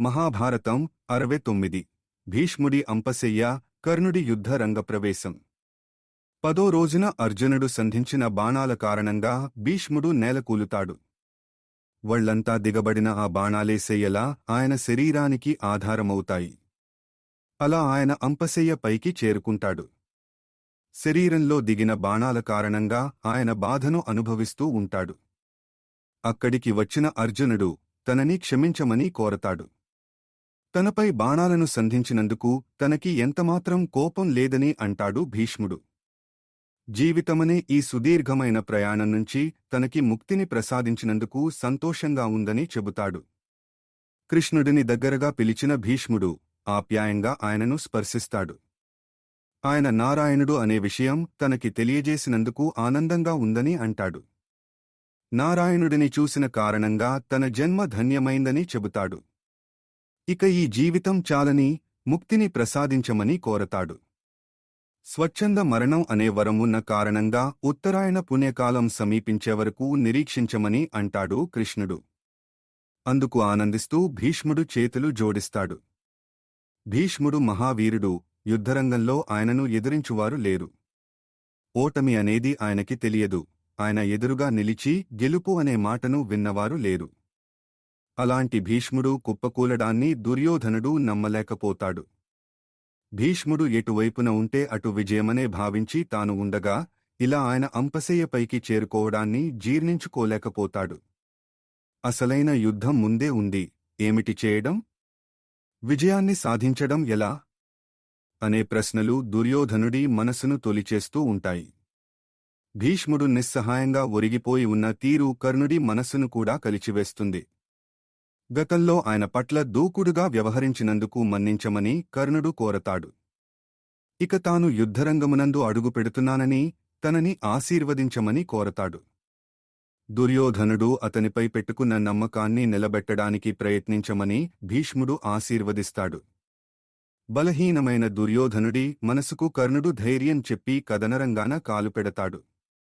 మహాభారతం అరవై తొమ్మిది. భీష్ముడి అంపశయ్య కర్ణుడి యుద్ధ రంగప్రవేశం పదో రోజున అర్జునుడు సంధించిన బాణాల కారణంగా భీష్ముడు నేలకూలుతాడు వళ్ళంతా దిగబడిన ఆ బాణాలే ఆయన శరీరానికి ఆధారమవుతాయి. అలా ఆయన అంపశయ్య పైకి చేరుకుంటాడు. శరీరంలో దిగిన బాణాల కారణంగా ఆయన బాధను అనుభవిస్తూ ఉంటాడు. అక్కడికి వచ్చిన అర్జునుడు తనని క్షమించమని కోరతాడు. తనపై బాణాలను సంధించినందుకు తనకి ఎంతమాత్రం కోపం లేదని అంటాడు భీష్ముడు. జీవితమనే ఈ సుదీర్ఘమైన ప్రయాణం నుంచి తనకి ముక్తిని ప్రసాదించినందుకు సంతోషంగా ఉందని చెబుతాడు. కృష్ణుడిని దగ్గరగా పిలిచిన భీష్ముడు ఆప్యాయంగా ఆయనను స్పర్శిస్తాడు. ఆయన నారాయణుడు అనే విషయం తనకి తెలియజేసినందుకు ఆనందంగా ఉందని అంటాడు. నారాయణుడిని చూసిన కారణంగా తన జన్మ ధన్యమైందని చెబుతాడు. ఇక ఈ జీవితం చాలని ముక్తిని ప్రసాదించమని కోరతాడు. స్వచ్ఛంద మరణం అనే వరం ఉన్న కారణంగా ఉత్తరాయణ పుణ్యకాలం సమీపించే వరకు నిరీక్షించమని అంటాడు కృష్ణుడు. అందుకు ఆనందిస్తూ భీష్ముడు చేతులు జోడిస్తాడు. భీష్ముడు మహావీరుడు యుద్ధరంగంలో ఆయనను ఎదిరించువారు లేరు. ఓటమి అనేది ఆయనకి తెలియదు. ఆయన ఎదురుగా నిలిచి గెలుపు అనే మాటను విన్నవారు లేరు. అలాంటి భీష్ముడు కుప్పకూలడాన్ని దుర్యోధనుడు నమ్మలేకపోతాడు. భీష్ముడు ఎటువైపున ఉంటే అటు విజయమనే భావించి తాను ఉండగా ఇలా ఆయన అంపశయ్యపైకి చేరుకోవడాన్ని జీర్ణించుకోలేకపోతాడు. అసలైన యుద్ధం ముందే ఉంది ఏమిటి చేయడం? విజయాన్ని సాధించడం ఎలా? అనే ప్రశ్నలు దుర్యోధనుడి మనసును తొలిచేస్తూ ఉంటాయి. భీష్ముడు నిస్సహాయంగా ఒరిగిపోయి ఉన్న తీరు కర్ణుడి మనస్సును కూడా కలిచివేస్తుంది. గతంలో ఆయన పట్ల దూకుడుగా వ్యవహరించినందుకు మన్నించమని కర్ణుడు కోరతాడు. ఇక తాను యుద్ధరంగమునందు అడుగుపెడుతున్నానని తనని ఆశీర్వదించమని కోరతాడు. దుర్యోధనుడు అతనిపై పెట్టుకున్న నమ్మకాన్ని నిలబెట్టడానికి ప్రయత్నించమని భీష్ముడు ఆశీర్వదిస్తాడు. బలహీనమైన దుర్యోధనుడి మనసుకు కర్ణుడు ధైర్యం చెప్పి కదనరంగాన కాలుపెడతాడు.